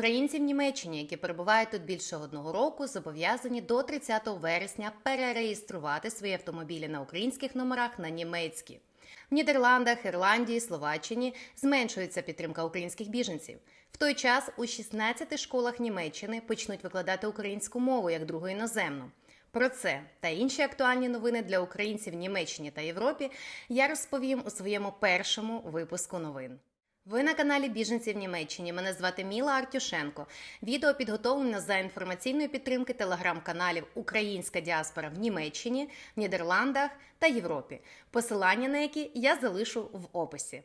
Українці в Німеччині, які перебувають тут більше одного року, зобов'язані до 30 вересня перереєструвати свої автомобілі на українських номерах на німецькі. В Нідерландах, Ірландії, Словаччині зменшується підтримка українських біженців. В той час у 16 школах Німеччини почнуть викладати українську мову як другу іноземну. Про це та інші актуальні новини для українців в Німеччині та Європі я розповім у своєму першому випуску новин. Ви на каналі Біженці в Німеччині. Мене звати Міла Артюшенко. Відео підготовлено за інформаційної підтримки телеграм-каналів Українська діаспора в Німеччині, Нідерландах та Європі. Посилання на які я залишу в описі.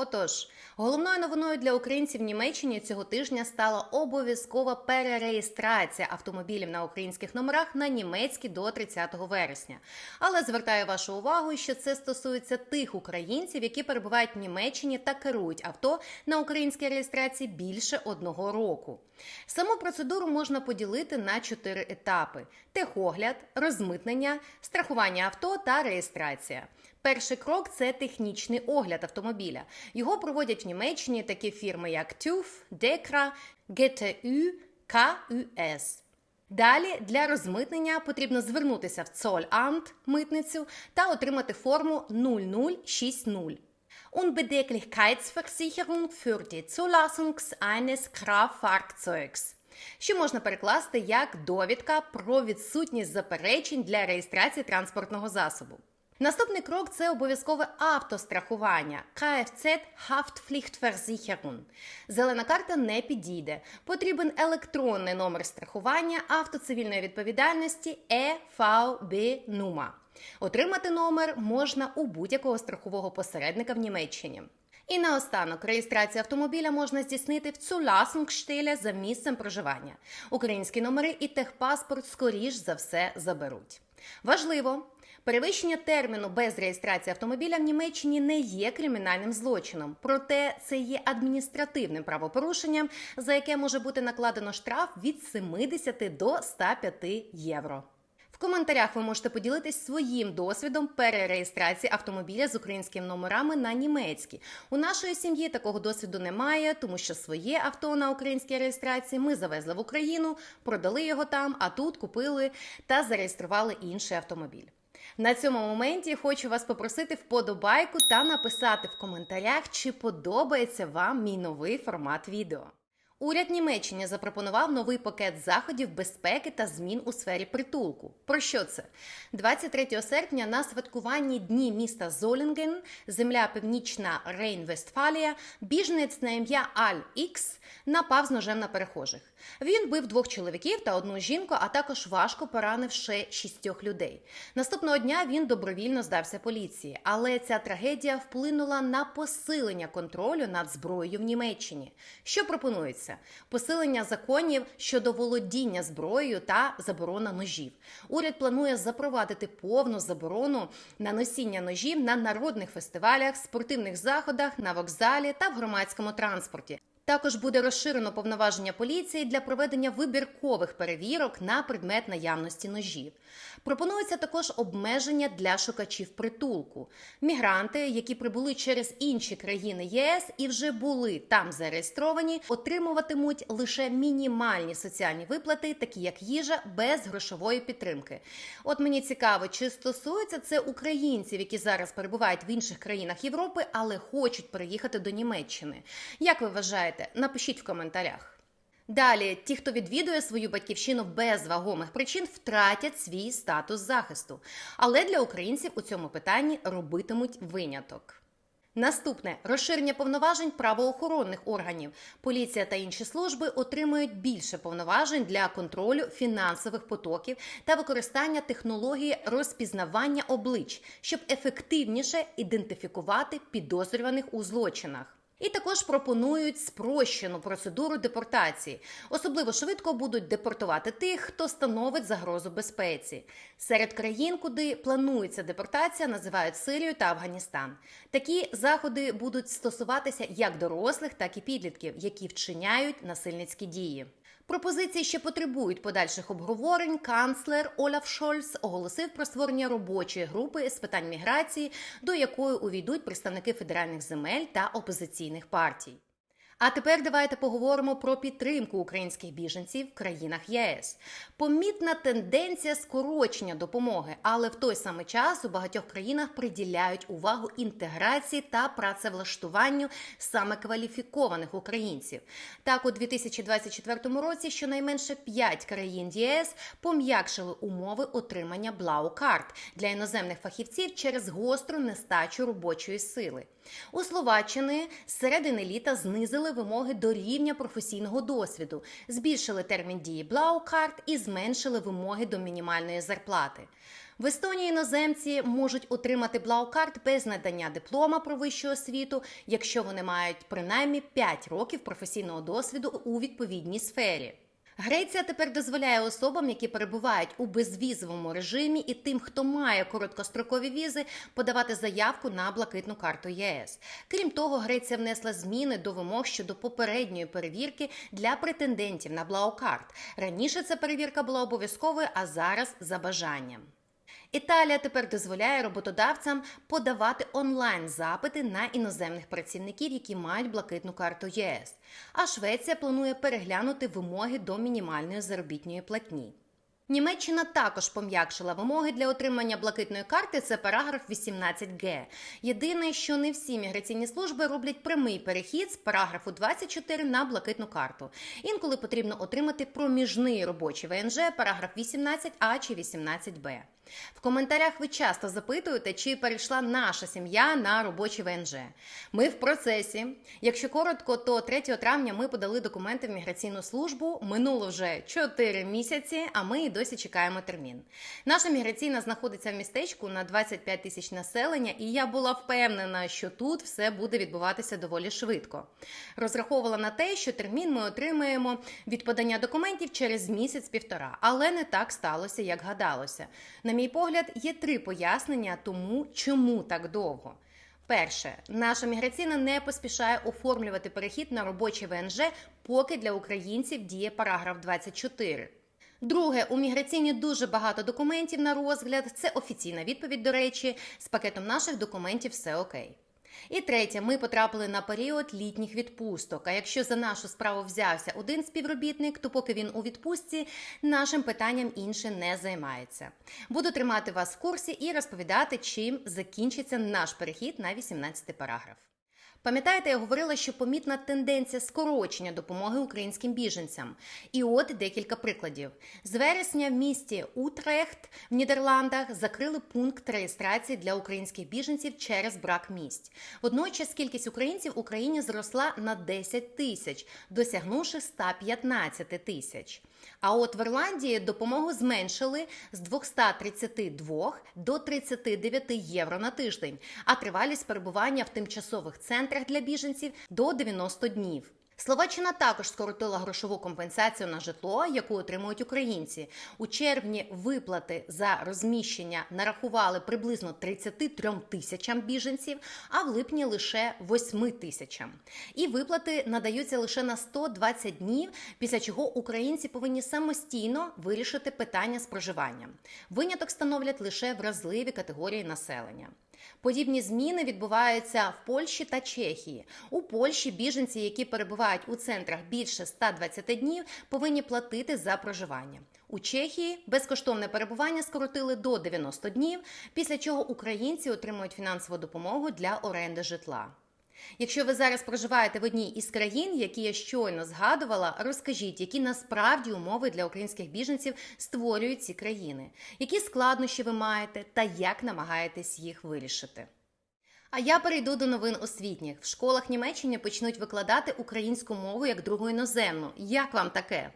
Отож, головною новиною для українців в Німеччині цього тижня стала обов'язкова перереєстрація автомобілів на українських номерах на німецькі до 30 вересня. Але звертаю вашу увагу, що це стосується тих українців, які перебувають в Німеччині та керують авто на українській реєстрації більше одного року. Саму процедуру можна поділити на чотири етапи: техогляд, розмитнення, страхування авто та реєстрація. Перший крок це технічний огляд автомобіля. Його проводять в Німеччині такі фірми, як TÜV, DEKRA, GTU, KUS. Далі для розмитнення потрібно звернутися в Zollamt, митницю, та отримати форму 0060. Unbedenklichkeitsversicherung für die Zulassung eines Kraftfahrzeugs, що можна перекласти як довідка про відсутність заперечень для реєстрації транспортного засобу. Наступний крок це обов'язкове автострахування Kfz Haftpflichtversicherung. Зелена карта не підійде. Потрібен електронний номер страхування автоцивільної відповідальності E EVB NUMA. Отримати номер можна у будь-якого страхового посередника в Німеччині. І наостанок реєстрацію автомобіля можна здійснити в Zulassungsstelle за місцем проживання. Українські номери і техпаспорт скоріш за все заберуть. Важливо. Перевищення терміну без реєстрації автомобіля в Німеччині не є кримінальним злочином, проте це є адміністративним правопорушенням, за яке може бути накладено штраф від 70 до 105 євро. В коментарях ви можете поділитись своїм досвідом перереєстрації автомобіля з українськими номерами на німецькі. У нашої сім'ї такого досвіду немає, тому що своє авто на українській реєстрації ми завезли в Україну, продали його там, а тут купили та зареєстрували інший автомобіль. На цьому моменті хочу вас попросити вподобайку та написати в коментарях, чи подобається вам мій новий формат відео. Уряд Німеччини запропонував новий пакет заходів безпеки та змін у сфері притулку. Про що це? 23 серпня на святкуванні дні міста Золінген, земля Північна Рейн-Вестфалія, біженець на ім'я Аль Ікс напав з ножем на перехожих. Він бив двох чоловіків та одну жінку, а також важко поранив ще шістьох людей. Наступного дня він добровільно здався поліції, але ця трагедія вплинула на посилення контролю над зброєю в Німеччині. Що пропонується? Посилення законів щодо володіння зброєю та заборона ножів. Уряд планує запровадити повну заборону на носіння ножів на народних фестивалях, спортивних заходах, на вокзалі та в громадському транспорті. Також буде розширено повноваження поліції для проведення вибіркових перевірок на предмет наявності ножів. Пропонується також обмеження для шукачів притулку. Мігранти, які прибули через інші країни ЄС і вже були там зареєстровані, отримуватимуть лише мінімальні соціальні виплати, такі як їжа, без грошової підтримки. От мені цікаво, чи стосується це українців, які зараз перебувають в інших країнах Європи, але хочуть переїхати до Німеччини. Як ви вважаєте? Напишіть в коментарях. Далі, ті, хто відвідує свою батьківщину без вагомих причин, втратять свій статус захисту. Але для українців у цьому питанні робитимуть виняток. Наступне розширення повноважень правоохоронних органів. Поліція та інші служби отримують більше повноважень для контролю фінансових потоків та використання технології розпізнавання облич, щоб ефективніше ідентифікувати підозрюваних у злочинах. І також пропонують спрощену процедуру депортації. Особливо швидко будуть депортувати тих, хто становить загрозу безпеці. Серед країн, куди планується депортація, називають Сирію та Афганістан. Такі заходи будуть стосуватися як дорослих, так і підлітків, які вчиняють насильницькі дії. Пропозиції ще потребують подальших обговорень. Канцлер Олаф Шольц оголосив про створення робочої групи з питань міграції, до якої увійдуть представники федеральних земель та опозиційних партій. А тепер давайте поговоримо про підтримку українських біженців в країнах ЄС. Помітна тенденція скорочення допомоги, але в той самий час у багатьох країнах приділяють увагу інтеграції та працевлаштуванню саме кваліфікованих українців. Так, у 2024 році щонайменше 5 країн ЄС пом'якшили умови отримання блау-карт для іноземних фахівців через гостру нестачу робочої сили. У Словаччини з середини літа знизили вимоги до рівня професійного досвіду, збільшили термін дії блау-карт і зменшили вимоги до мінімальної зарплати. В Естонії іноземці можуть отримати блау-карт без надання диплома про вищу освіту, якщо вони мають принаймні 5 років професійного досвіду у відповідній сфері. Греція тепер дозволяє особам, які перебувають у безвізовому режимі, і тим, хто має короткострокові візи, подавати заявку на блакитну карту ЄС. Крім того, Греція внесла зміни до вимог щодо попередньої перевірки для претендентів на блаукарт. Раніше ця перевірка була обов'язковою, а зараз за бажанням. Італія тепер дозволяє роботодавцям подавати онлайн запити на іноземних працівників, які мають блакитну карту ЄС. А Швеція планує переглянути вимоги до мінімальної заробітної платні. Німеччина також пом'якшила вимоги для отримання блакитної карти. Це параграф 18г. Єдине, що не всі міграційні служби роблять прямий перехід з параграфу 24 на блакитну карту. Інколи потрібно отримати проміжний робочий ВНЖ, параграф 18а чи 18б. В коментарях ви часто запитуєте, чи перейшла наша сім'я на робочий ВНЖ. Ми в процесі. Якщо коротко, то 3 травня ми подали документи в міграційну службу. Минуло вже 4 місяці, а ми і досі чекаємо термін. Наша міграційна знаходиться в містечку на 25 тисяч населення, і я була впевнена, що тут все буде відбуватися доволі швидко. Розраховувала на те, що термін ми отримаємо від подання документів через місяць-півтора, але не так сталося, як гадалося. На мій погляд, є три пояснення тому, чому так довго. Перше, наша міграційна не поспішає оформлювати перехід на робочі ВНЖ, поки для українців діє параграф 24. Друге, у міграційні дуже багато документів на розгляд. Це офіційна відповідь, до речі, з пакетом наших документів все окей. І третє, ми потрапили на період літніх відпусток. А якщо за нашу справу взявся один співробітник, то поки він у відпустці, нашим питанням інше не займається. Буду тримати вас в курсі і розповідати, чим закінчиться наш перехід на 18 параграф. Пам'ятаєте, я говорила, що помітна тенденція скорочення допомоги українським біженцям. І от декілька прикладів. З вересня в місті Утрехт в Нідерландах закрили пункт реєстрації для українських біженців через брак місць. Водночас кількість українців в Україні зросла на 10 тисяч, досягнувши 115 тисяч. А от в Ірландії допомогу зменшили з 232 до 39 євро на тиждень, а тривалість перебування в тимчасових центрах для біженців до 90 днів. Словаччина також скоротила грошову компенсацію на житло, яку отримують українці. У червні виплати за розміщення нарахували приблизно 33 тисячам біженців, а в липні лише 8 тисячам. І виплати надаються лише на 120 днів, після чого українці повинні самостійно вирішити питання з проживанням. Виняток становлять лише вразливі категорії населення. Подібні зміни відбуваються в Польщі та Чехії. У Польщі біженці, які перебувають у центрах більше 120 днів, повинні платити за проживання. У Чехії безкоштовне перебування скоротили до 90 днів, після чого українці отримують фінансову допомогу для оренди житла. Якщо ви зараз проживаєте в одній із країн, які я щойно згадувала, розкажіть, які насправді умови для українських біженців створюють ці країни, які складнощі ви маєте та як намагаєтесь їх вирішити. А я перейду до новин освітніх. В школах Німеччини почнуть викладати українську мову як другу іноземну. Як вам таке?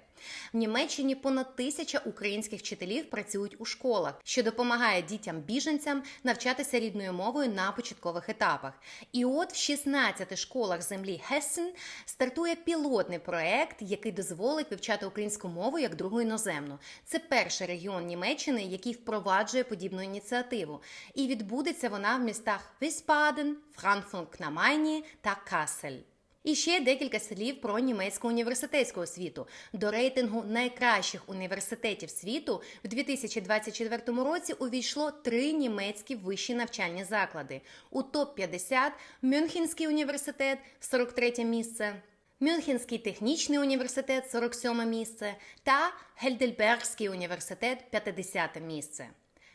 В Німеччині понад тисяча українських вчителів працюють у школах, що допомагає дітям-біженцям навчатися рідною мовою на початкових етапах. І от в 16 школах землі Гессен стартує пілотний проект, який дозволить вивчати українську мову як другу іноземну. Це перший регіон Німеччини, який впроваджує подібну ініціативу. І відбудеться вона в містах Віспаден, Франкфурт на Майні та Касель. І ще декілька слів про німецьку університетську освіту. До рейтингу найкращих університетів світу в 2024 році увійшло три німецькі вищі навчальні заклади. У топ 50 Мюнхенський університет, 43 місце. Мюнхенський технічний університет 47 місце та Гельдельбергський університет 50 місце.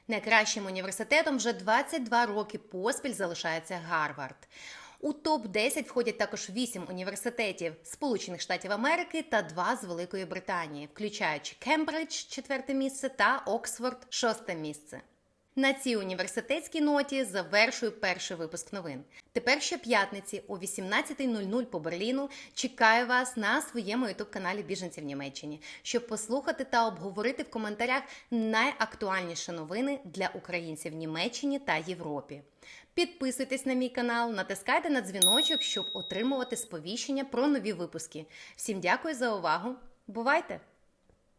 Найкращим університетом вже 22 роки поспіль залишається Гарвард. У топ 10 входять також 8 університетів Сполучених Штатів Америки та 2 з Великої Британії, включаючи Кембридж 4 місце та Оксфорд 6 місце. На цій університетській ноті завершую перший випуск новин. Тепер щоп'ятниці о 18.00 по Берліну чекаю вас на своєму youtube каналі Біженці в Німеччині, щоб послухати та обговорити в коментарях найактуальніші новини для українців в Німеччині та Європі. Підписуйтесь на мій канал, натискайте на дзвіночок, щоб отримувати сповіщення про нові випуски. Всім дякую за увагу! Бувайте!